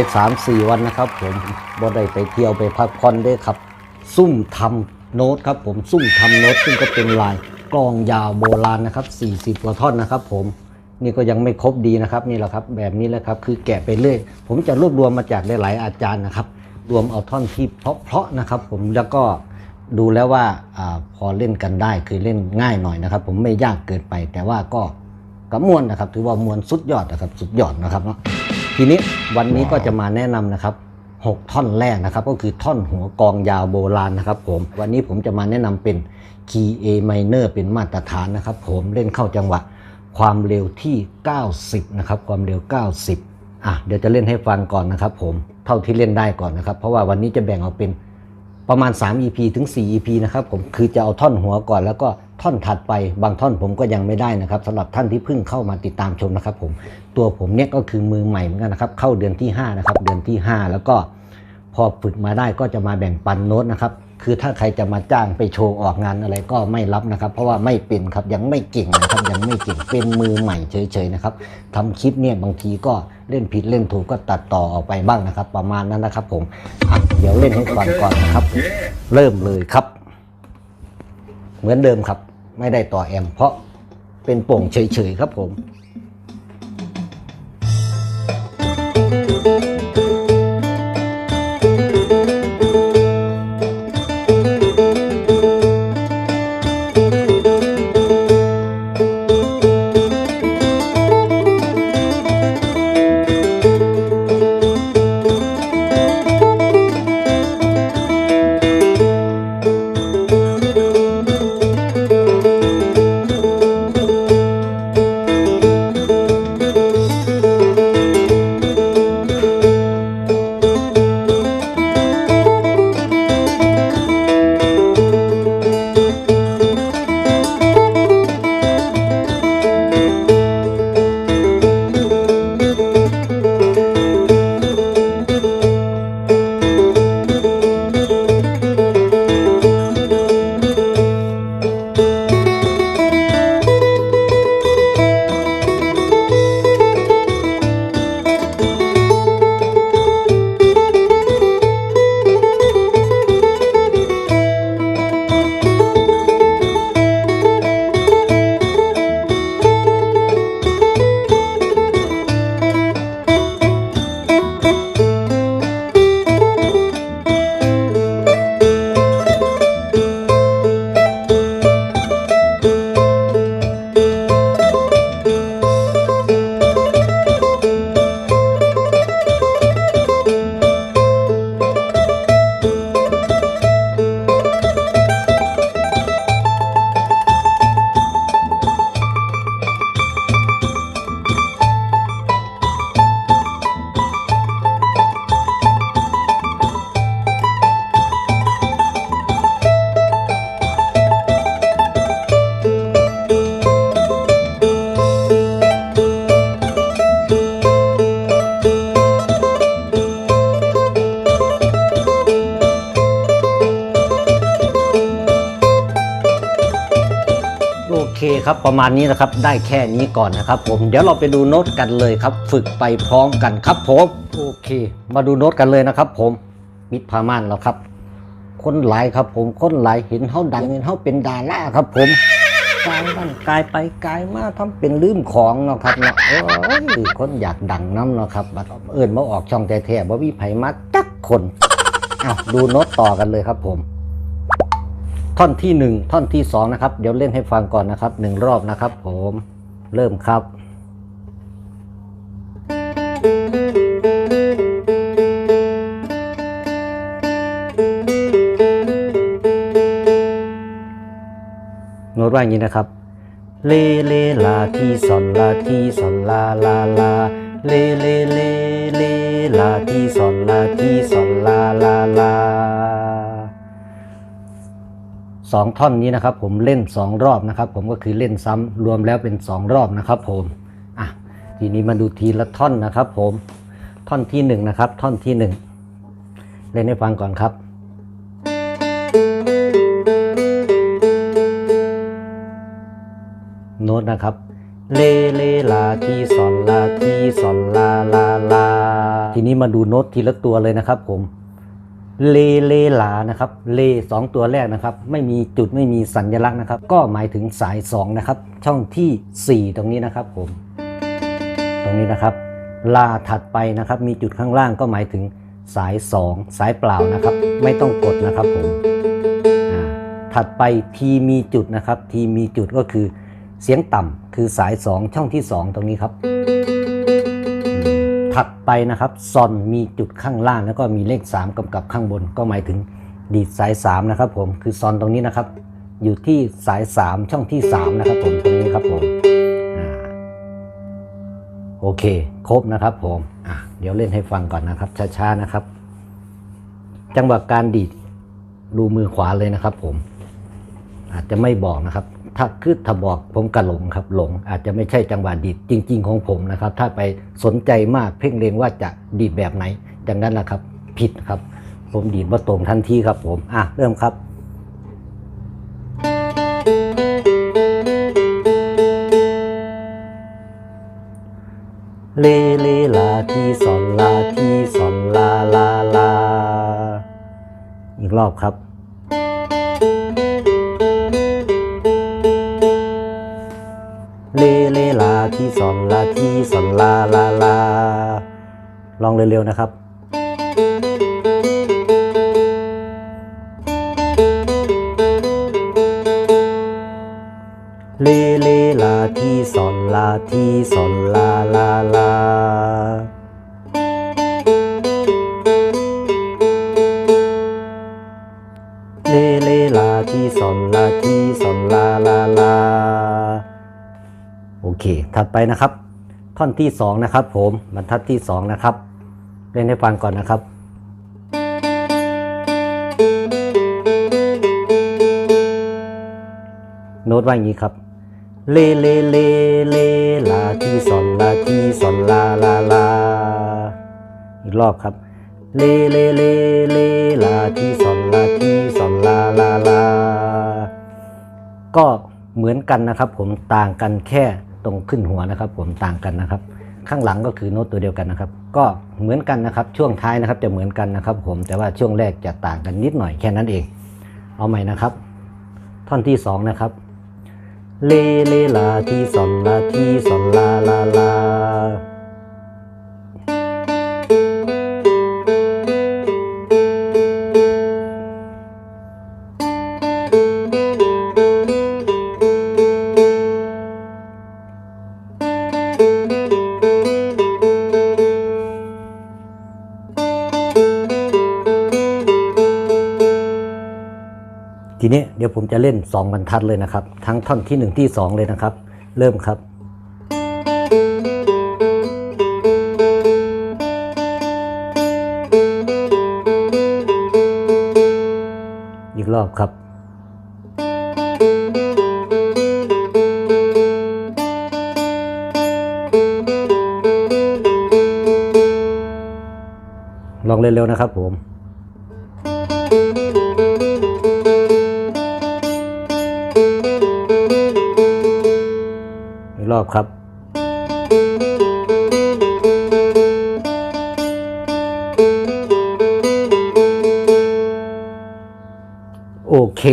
ดีครับหายไป3-4วันนะครับ ผมบ่ได้ไปเที่ยวไปพักผ่อนเด้ครับ ซุ่มทำโน้ตครับ ผมซุ่มทำโน้ตซึ่งก็เป็นลายกลองยาวโบราณนะครับ 40กว่าท่อนนะครับ ผมนี่ก็ยังไม่ครบดีนะครับนี่แหละครับ แบบนี้แหละครับ คือแกะไปเรื่อย ผมจะรวบรวมมาจากหลายอาจารย์นะครับ รวมเอาท่อนที่เพราะๆนะครับ ผมแล้วก็ดูแล้วว่าอพอเล่นกันได้คือเล่นง่ายหน่อยนะครับ ผมไม่ยากเกินไป แต่ว่าก็ก็มวนนะครับ ถือว่ามวนสุดยอดนะครับ สุดยอดนะครับเนาะ ทีนี้วันนี้ก็จะมาแนะนำนะครับ 6 ท่อนแรกนะครับ ก็คือท่อนหัวกองยาวโบราณนะครับผม วันนี้ผมจะมาแนะนำเป็นคีย์ A minor เป็นมาตรฐานนะครับ ผมเล่นเข้าจังหวะความเร็วที่ 90 นะครับ ความเร็ว 90 อะ เดี๋ยวจะเล่นให้ฟังก่อนนะครับ ผม เท่าที่เล่นได้ก่อนนะครับ เพราะว่าวันนี้จะแบ่งออกเป็นประมาณ 3 EP ถึง 4 EP นะครับผม คือจะเอาท่อนหัวก่อนแล้วก็ ท่อนถัดไปบางท่อนผมก็ยังไม่ได้นะครับสำหรับท่านที่เพิ่งเข้ามาติดตามชมนะครับ ผมตัวผมเนี่ยก็คือมือใหม่เหมือนกันนะครับ เข้าเดือนที่ 5 นะครับ เดือนที่ 5 แล้วก็พอฝึกมาได้ก็จะมาแบ่งปันโน้ตนะครับ คือถ้าใครจะมาจ้างไปโชว์ออกงานอะไรก็ไม่รับนะครับ เพราะว่าไม่เป็นครับยังไม่เก่งนะครับยังไม่เก่งเป็นมือใหม่เฉยๆนะครับทำคลิปเนี่ยบางทีก็เล่นผิดเล่นถูกก็ตัดต่อออกไปบ้างนะครับ ประมาณนั้นนะครับ ผมเดี๋ยวเล่นให้ฟังก่อนนะครับ เริ่มเลยครับ เหมือนเดิมครับ ไม่ได้ต่อแอมเพราะเป็นโป่งเฉยๆครับผม คครับ ประมาณนี้นะครับได้แค่นี้ก่อนนะครับ ผมเดี๋ยวเราไปดูโน้ตกันเลยครับ ฝึกไปพร้อมกันครับผมโอเค มาดูโน้ตกันเลยนะครับ ผมมิดพาม่านแล้วครับ คนหลายครับ ผมคนหลายเห็นเขาดังเห็นเขาเป็นดาราครับ ผมกายบ้านกายไปกายมาทำเป็นลืมของเนาะครับเนาะเอ้ยคนอยากดังน้ำเนาะครับบัดเอิญมาออกช่องแท้ๆบ่มีไผมาจักคนเอาดูโน้ตต่อกันเลยครับผม ท่อนที่หนึ่งท่อนที่สองนะครับ เดี๋ยวเล่นให้ฟังก่อนนะครับหนึ่งรอบนะครับผมเริ่มครับโน้ตว่าอย่างนี้นะครับ เลเลลาทีซอนลาทีซอนลาลาลาเลเลเลเลลาทีซอนลาทีซอนลาลาลา สองท่อนนี้นะครับ ผมเล่นสองรอบนะครับ ผมก็คือเล่นซ้ำรวมแล้วเป็นสองรอบนะครับ ผมอะทีนี้มาดูทีละท่อนนะครับ ผมท่อนที่หนึ่งนะครับ ท่อนที่หนึ่งเล่นให้ฟังก่อนครับโน้ตนะครับเลเลลาทีซอนลาทีซอนลาลาลา ทีนี้มาดูโน้ตทีละตัวเลยนะครับผม เลเลลานะครับเลสองตัวแรกนะครับ ไม่มีจุดไม่มีสัญลักษณ์นะครับ ก็หมายถึงสาย2นะครับ ช่องทีสี่ 4 ตรงนี้นะครับผม ตรงนี้นะครับ ลาถัดไปนะครับ มีจุดข้างล่างก็หมายถึงสาย 2 สายเปล่านะครับ ไม่ต้องกดนะครับผมถัดไปทีมีจุดนะครับ ทีมีจุดก็คือเสียงต่ำคือสาย 2 ช่องที่ 2 ตรงนี้ครับ ถัดไปนะครับซอนมีจุดข้างล่างแล้วก็มีเลข 3กำกับข้างบน ก็หมายถึงดีดสาย 3 นะครับผมคือซอนตรงนี้นะครับ อยู่ที่สาย 3 ช่องที่ 3 นะครับผมตรงนี้ครับผมอโอเค ครบนะครับผมเดี๋ยวเล่นให้ฟังก่อนนะครับ ช้าๆนะครับ จังหวะการดีดดูมือขวาเลยนะครับผม อาจจะไม่บอกนะครับ ถ้าคือถ้าบอกผมกระหลงครับหลง อาจจะไม่ใช่จังหวะดีดจริง ๆ ของผมนะครับ ถ้าไปสนใจมากเพ่งเล็งว่าจะดีดแบบไหนดังนั้นแหละครับ ผิดครับ ผมดีดว่าตรงทันทีครับ ผมอะเริ่มครับเลเลลาทีสอนลาทีสอนลาลาลา อีกรอบครับ ลองเร็วๆนะครับ เลเลลาทีสอนลาทีสอนลาลาลาเลเลลาทีสอนลาทีสอนลาลาลาโอเค ถัดไปนะครับ ท่อนที่สองนะครับผม บรรทัดที่สองนะครับ เล่นให้ฟังก่อนนะครับโน้ตว่าอย่างนี้ครับ เลเลเลเลลาทีสอนลาทีสอนลาลาลาอีกรอบครับ เลเลเลเลลาทีสอนลาทีสอนลาลาลาก็เหมือนกันนะครับ ผมต่างกันแค่ตรงขึ้นหัวนะครับ ผมต่างกันนะครับ ข้างหลังก็คือโน้ตตัวเดียวกันนะครับ ก็เหมือนกันนะครับ ช่วงท้ายนะครับจะเหมือนกันนะครับ ผมแต่ว่าช่วงแรกจะต่างกันนิดหน่อยแค่นั้นเอง เอาใหม่นะครับ ท่อนที่สองนะครับเลเลลาทีสองลาทีสอนลาลาลา ยวผมจะเล่น 2 บรรทัดเลยนะครับ ทั้งท่อนที่ 1 ที่ 2 เลยนะครับ เริ่มครับอีกรอบครับ ลองเล่นเร็วนะครับผม อบครับ โอเค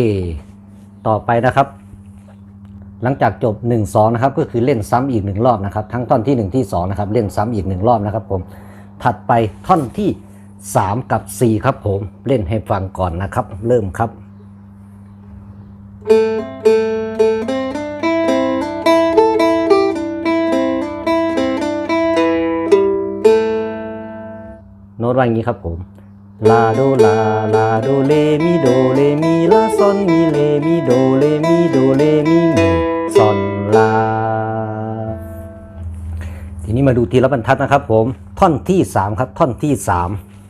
ต่อไปนะครับ หลังจากจบ 1 2 นะครับ ก็คือเล่นซ้ำอีกหนึ่งรอบนะครับ ทั้งท่อนที่ 1 ที่ 2 นะครับ เล่นซ้ำอีกหนึ่งรอบนะครับผม ถัดไปท่อนที่ 3 กับ 4 ครับผม เล่นให้ฟังก่อนนะครับ เริ่มครับโน้ ว่าอย่างนี้ครับผมลาโดลาลาโดเลมิโดเลมิลาซอนมิเลมิโดเลมิโดเลมิมีซอนลา ทีนี้มาดูทีละบรรทัดนะครับผมท่อนที่ 3 ครับท่อนที่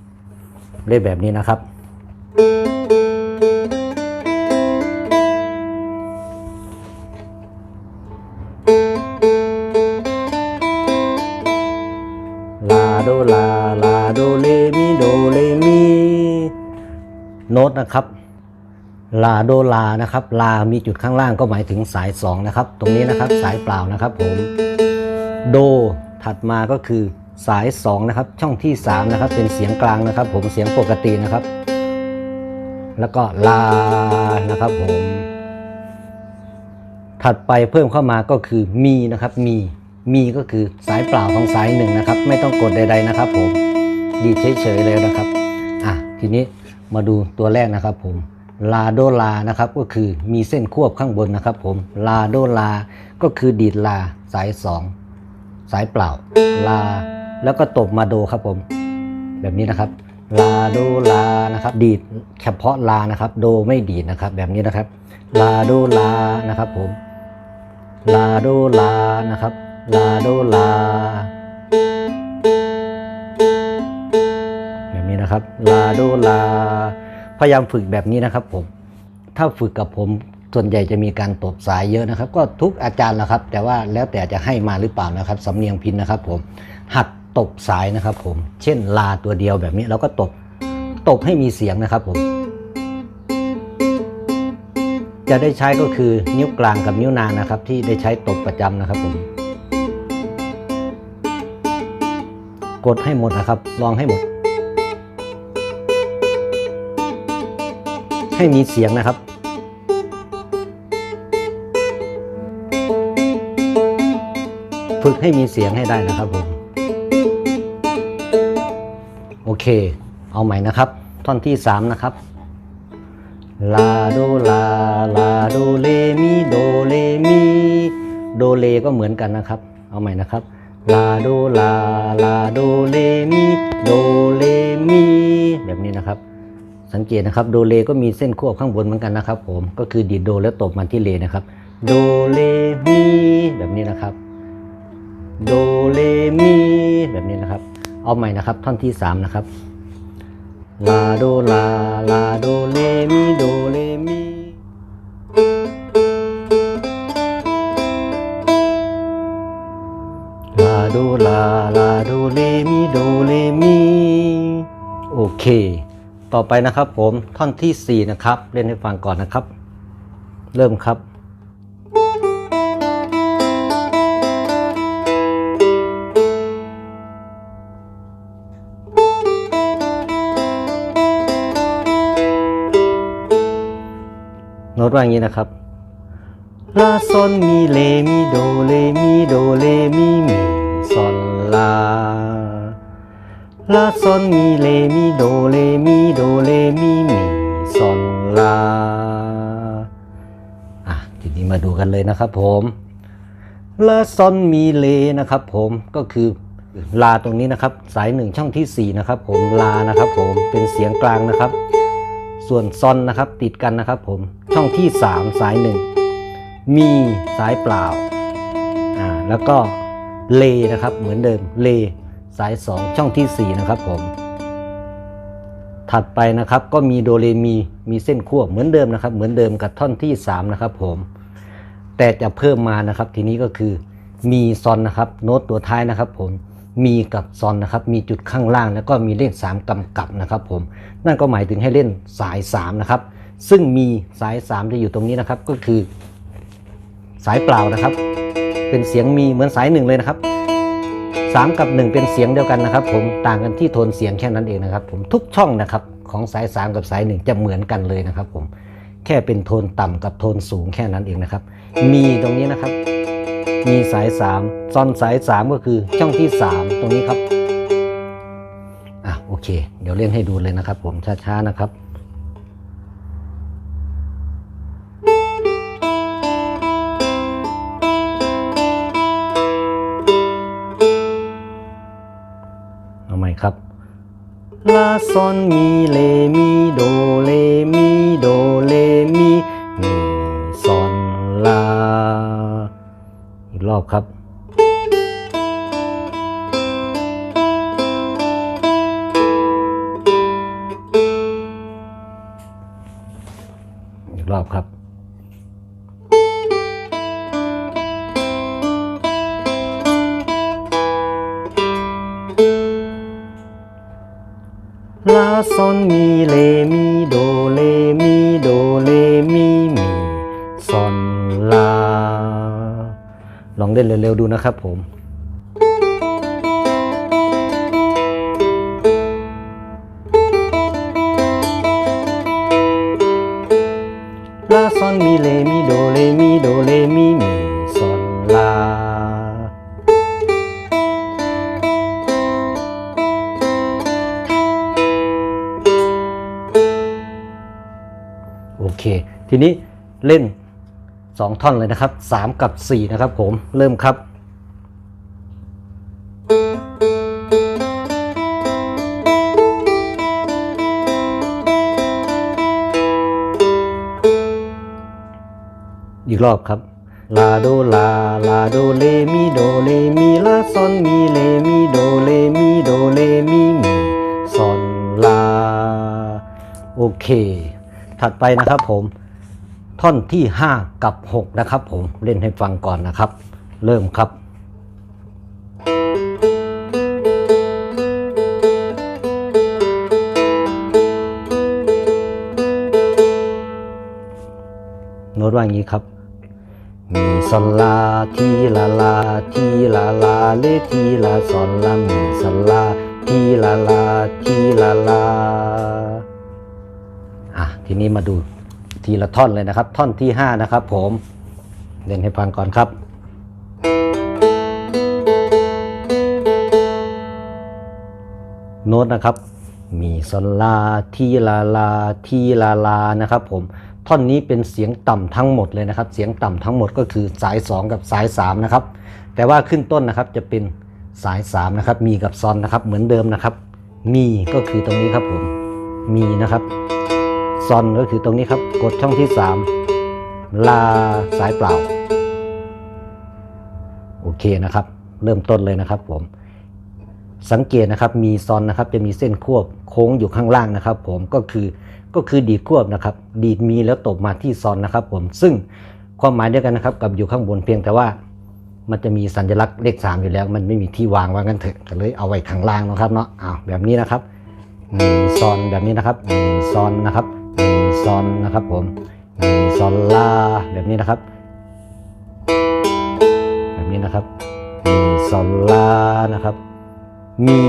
3 เล่นแบบนี้นะครับ ลาโดลานะครับ ลา มีจุดข้างล่างก็หมายถึงสาย 2 นะครับ ตรงนี้นะครับสายเปล่านะครับผม โด ถัดมาก็คือสาย 2 นะครับ ช่องที่ 3 นะครับ เป็นเสียงกลางนะครับ ผมเสียงปกตินะครับ แล้วก็ลา นะครับผม ถัดไปเพิ่มเข้ามาก็คือมีนะครับ มี มีก็คือสายเปล่าของสายหนึ่งนะครับ ไม่ต้องกดใด ๆนะครับ ผม ดีเฉยๆเลยนะครับ อะ ทีนี้มาดูตัวแรกนะครับผม ลาโดลานะครับก็คือมีเส้นควบข้างบนนะครับผมลาโดลาก็คือดีดลาสายสองสายเปล่า ลา แล้วก็ตบมาโดครับผม แบบนี้นะครับ ลาโดลานะครับ ดีดเฉพาะลานะครับ โดไม่ดีดนะครับ แบบนี้นะครับ ลาโดลานะครับผม ลาโดลานะครับ ลาโดลา แบบนี้นะครับ ลาโดลา พยายามฝึกแบบนี้นะครับผม ถ้าฝึกกับผมส่วนใหญ่จะมีการตบสายเยอะนะครับ ก็ทุกอาจารย์นะครับ แต่ว่าแล้วแต่จะให้มาหรือเปล่านะครับสำเนียงพินนะครับ ผม หัดตบสายนะครับ ผม เช่นลาตัวเดียวแบบนี้เราก็ตบตบให้มีเสียงนะครับผม จะได้ใช้ก็คือนิ้วกลางกับนิ้วนางนะครับ ที่ได้ใช้ตบประจำนะครับ ผม กดให้หมดนะครับ ลองให้หมด ให้มีเสียงนะครับ ฝึกให้มีเสียงให้ได้นะครับผม โอเค เอาใหม่นะครับ ท่อนที่ 3 นะครับลาโดลาลาโดเลมีโดเลมีโดเลก็เหมือนกันนะครับ เอาใหม่นะครับลาโดลาลาโดเลมีโดเลมีแบบนี้นะครับ สังเกตนะครับโดเลก็มีเส้นควบข้างบนเหมือนกันนะครับ ผมก็คือดีดโดแล้วตบมันที่เลนะครับโดเลมีแบบนี้นะครับโดเลมีแบบนี้นะครับ เอาใหม่นะครับ ท่อนที่3นะครับลาโดลาลาโดเลมีโดเลมีลาโดลาลาโดเลมีโดเลมีโอเค ต่อไปนะครับผมท่อนที่ 4 นะครับ เล่นให้ฟังก่อนนะครับ เริ่มครับโน้ตว่าอย่างนี้นะครับลาซอนมีเลมีโดเลมีโดเลมีมีซอนลา ลาซอนมีเลมีโดเลมีโดเลมีมีซอนลาอะทีนี้มาดูกันเลยนะครับผมลาซอนมีเลนะครับผมก็คือลาตรงนี้นะครับ สายหนึ่งช่องที่ 4 นะครับผมลานะครับผมเป็นเสียงกลางนะครับ ส่วนซอนนะครับติดกันนะครับผมช่องที่ 3 สายหนึ่งมีสายเปล่าอ่าแล้วก็เลนะครับเหมือนเดิมเล สาย 2 ช่องที่ 4 นะครับผม ถัดไปนะครับก็มีโดเรมีมีเส้นควบเหมือนเดิมนะครับ เหมือนเดิมกับท่อนที่ 3 นะครับผม แต่จะเพิ่มมานะครับทีนี้ก็คือมีซอนนะครับโน้ตตัวท้ายนะครับผมมีกับซอนนะครับ มีจุดข้างล่างแล้วก็มีเลข3กำกับนะครับผม นั่นก็หมายถึงให้เล่นสาย 3 นะครับ ซึ่งมีสาย 3 จะอยู่ตรงนี้นะครับก็คือ สายเปล่านะครับ เป็นเสียงมีเหมือนสายหนึ่งเลยนะครับ 3 กับ 1 เป็นเสียงเดียวกันนะครับ ผมต่างกันที่โทนเสียงแค่นั้นเองนะครับ ผมทุกช่องนะครับของสาย 3 กับสาย 1 จะเหมือนกันเลยนะครับ ผมแค่เป็นโทนต่ำกับโทนสูงแค่นั้นเองนะครับ มีตรงนี้นะครับ มีสาย 3ซอนสาย 3 ก็คือช่องที่ 3 ตรงนี้ครับอะโอเค เดี๋ยวเล่นให้ดูเลยนะครับ ผมช้าๆนะครับ ซอนมีเลมีโดเลมีโดเลมีมีซอนลาอีกรอบครับ ร็วๆดูนะครับผมลาซอนมีเลมีโดเลมีโดเลมีมีซอนลาโอเค ทีนี้เล่น 2 ท่อนเลยนะครับ 3 กับ 4 นะครับผมเริ่มครับอีกรอบครับ ลาโดลา ลาโดเลมีโดเลมีลาซอนมีเลมีโดเลมีโดเลมีมีซอนลา โอเค ถัดไปนะครับผม ท่อนที่ 5 กับ 6 นะครับผมเล่นให้ฟังก่อนนะครับ เริ่มครับโน้ตว่าอย่างนี้ครับ มีซอนลาทีลาลาทีลาลาเลทีลาซอนลามีซอนลาทีลาลาทีลาลาอะทีนี้มาดู ทีละท่อนเลยนะครับ ท่อนที่ 5 นะครับผมเล่นให้ฟังก่อนครับ โน้ตนะครับ มีซอนลาทีลาลาทีลาลานะครับผมท่อนนี้เป็นเสียงต่ำทั้งหมดเลยนะครับ เสียงต่ำทั้งหมดก็คือสาย 2 กับสาย 3 นะครับ แต่ว่าขึ้นต้นนะครับจะเป็นสาย 3 นะครับ มีกับซอนนะครับ เหมือนเดิมนะครับ มีก็คือตรงนี้ครับผม มีนะครับ ซอนก็คือตรงนี้ครับ กดช่องที่ 3 ลาสายเปล่า โอเคนะครับ เริ่มต้นเลยนะครับผม สังเกตนะครับ มีซอนนะครับ จะมีเส้นควบโค้งอยู่ข้างล่างนะครับ ผมก็คือก็คือดีดควบนะครับ ดีดมีแล้วตกมาที่ซอนนะครับ ผม ซึ่งความหมายเดียวกันนะครับ กับอยู่ข้างบนเพียงแต่ว่ามันจะมีสัญลักษณ์เลข 3 อยู่แล้ว มันไม่มีที่วางว่างั้นเถอะก็เลยเอาไว้ข้างล่างนะครับเนาะอ้าวแบบนี้นะครับมีซอนแบบนี้นะครับมีซอนนะครับ ซอนนะครับผมมีซอนลาแบบนี้นะครับ แบบนี้นะครับมีซอนลานะครับ มี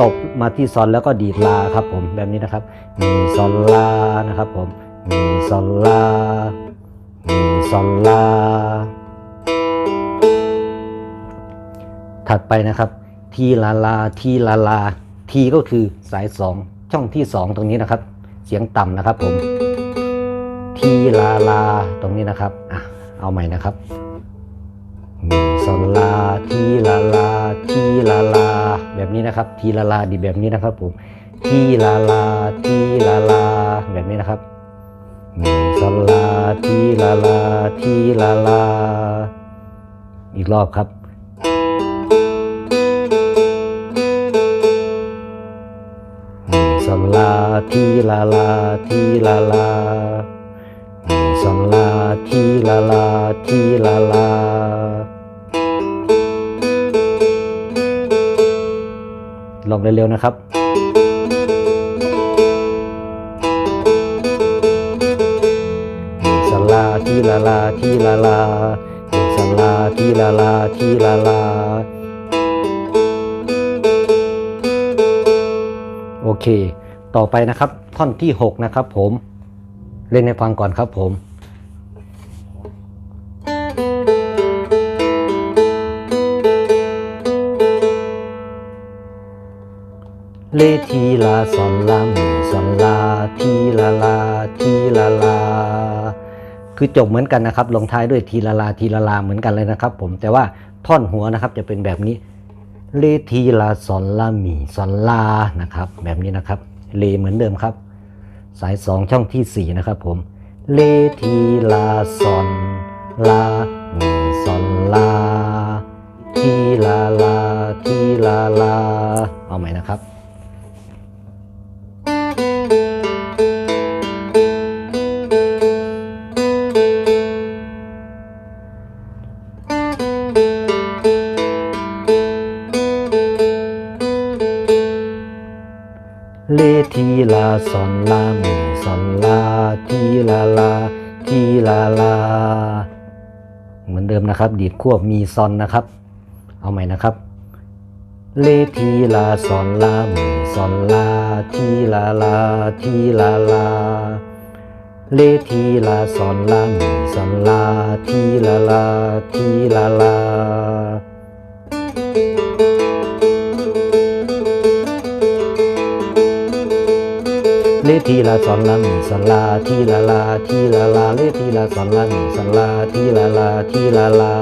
ตบมาที่ซอนแล้วก็ดีดลาครับผมแบบนี้นะครับ มีซอนลานะครับผมมีซอนลามีซอนลา ถัดไปนะครับ ทีลาลา ทีลาลา ทีก็คือสายสองช่องที่สองตรงนี้นะครับ เสียงต่ำนะครับผม ทีลาลา ตรงนี้นะครับอะเอาใหม่นะครับมีซลาทีลาลาทีลาลา แบบนี้นะครับ ทีลาลาดีแบบนี้นะครับผมทีลาลาทีลาลา แบบนี้นะครับมีซลาทีลาลาทีลาลา อีกรอบครับมีซลาทีลาลาทีลาลา เร็วๆนะครับมีซอนลาทีลาลาทีลาลามีซอนลาทีลาลาทีลาลาโอเค ต่อไปนะครับท่อนที่ 6 นะครับผม เล่นให้ฟังก่อนครับผม เลทีลาซอนลามีซอนลาทีลาลาทีลาลา คือจบเหมือนกันนะครับ ลงท้ายด้วยทีลาลาทีลาลาเหมือนกันเลยนะครับ ผมแต่ว่าท่อนหัวนะครับจะเป็นแบบนี้เลทีลาซอนลามีซอนลานะครับ แบบนี้นะครับเลเหมือนเดิมครับ สายสองช่องที่สี่นะครับผมเลทีลาซอนลามีซอนลาทีลาลาทีลาลา เอาใหม่นะครับ เลทีลาซอนลามีซอนลาทีลาลาทีลาลา เหมือนเดิมนะครับ ดีดควบมีซอนนะครับ เอาใหม่นะครับเลทีลาซอนลามีซอนลาทีลาลาทีลาลาเลทีลาซอนลามีซอนลาทีลาลาทีลาลา ทีลาซอนลามีซอนลาทีลาลาทีลาลาเลทีลาซอนลามีซอนลาทีลาลาทีลาลา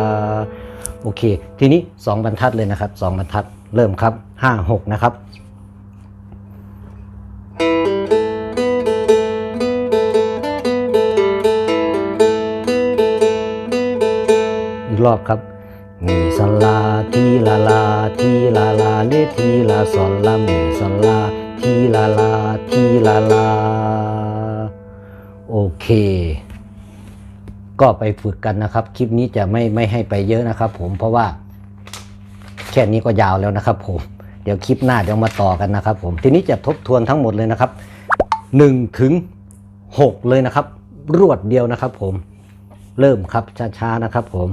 โอเค ทีนี้สองบรรทัดเลยนะครับสองบรรทัดเริ่มครับห้าหกนะครับอีกรอบครับมีซอนลาทีลาลาทีลาลาเลทีลาซอนลามีซอนลา ทีลาลาทีลาลา โอเค ก็ไปฝึกกันนะครับ คลิปนี้จะไม่ไม่ให้ไปเยอะนะครับผมเพราะว่า แค่นี้ก็ยาวแล้วนะครับผมเดี๋ยวคลิปหน้าเดี๋ยวมาต่อกันนะครับ ผมทีนี้จะทบทวนทั้งหมดเลยนะครับ1ถึง6เลยนะครับ รวดเดียวนะครับ ผมเริ่มครับช้าๆนะครับ ผม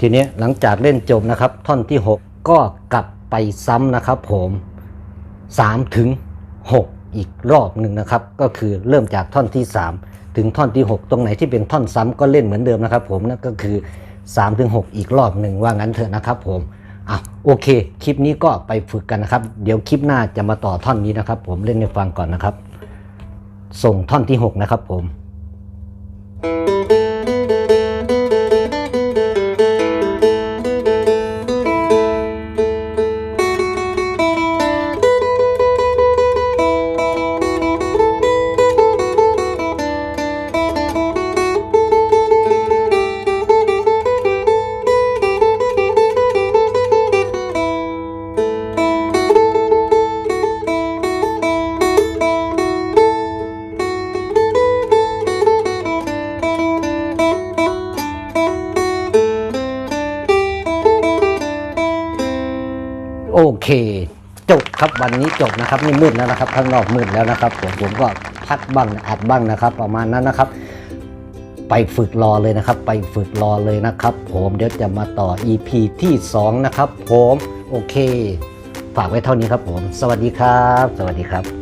ทีนี้หลังจากเล่นจบนะครับ ท่อนที่ 6 ก็กลับไปซ้ำนะครับผม3ถึง6อีกรอบหนึ่งนะครับ ก็คือเริ่มจากท่อนที่ 3 ถึงท่อนที่ 6 ตรงไหนที่เป็นท่อนซ้ำก็เล่นเหมือนเดิมนะครับ ผมนั่นก็คือ3ถึง6อีกรอบหนึ่งว่างั้นเถอะนะครับ ผมอะโอเค คลิปนี้ก็ไปฝึกกันนะครับ เดี๋ยวคลิปหน้าจะมาต่อท่อนนี้นะครับ ผมเล่นให้ฟังก่อนนะครับ ส่งท่อนที่ 6 นะครับผมโอ วันนี้จบนะครับนี่มืดแล้วนะครับข้างนอกมืดแล้วนะครับผมผมก็พักบ้างอัดบ้างนะครับ ประมาณนั้นนะครับ ไปฝึกรอเลยนะครับ ไปฝึกรอเลยนะครับ ผมเดี๋ยวจะมาต่อ EP ที่ 2 นะครับ ผมโอเค ฝากไว้เท่านี้ครับผม สวัสดีครับ สวัสดีครับ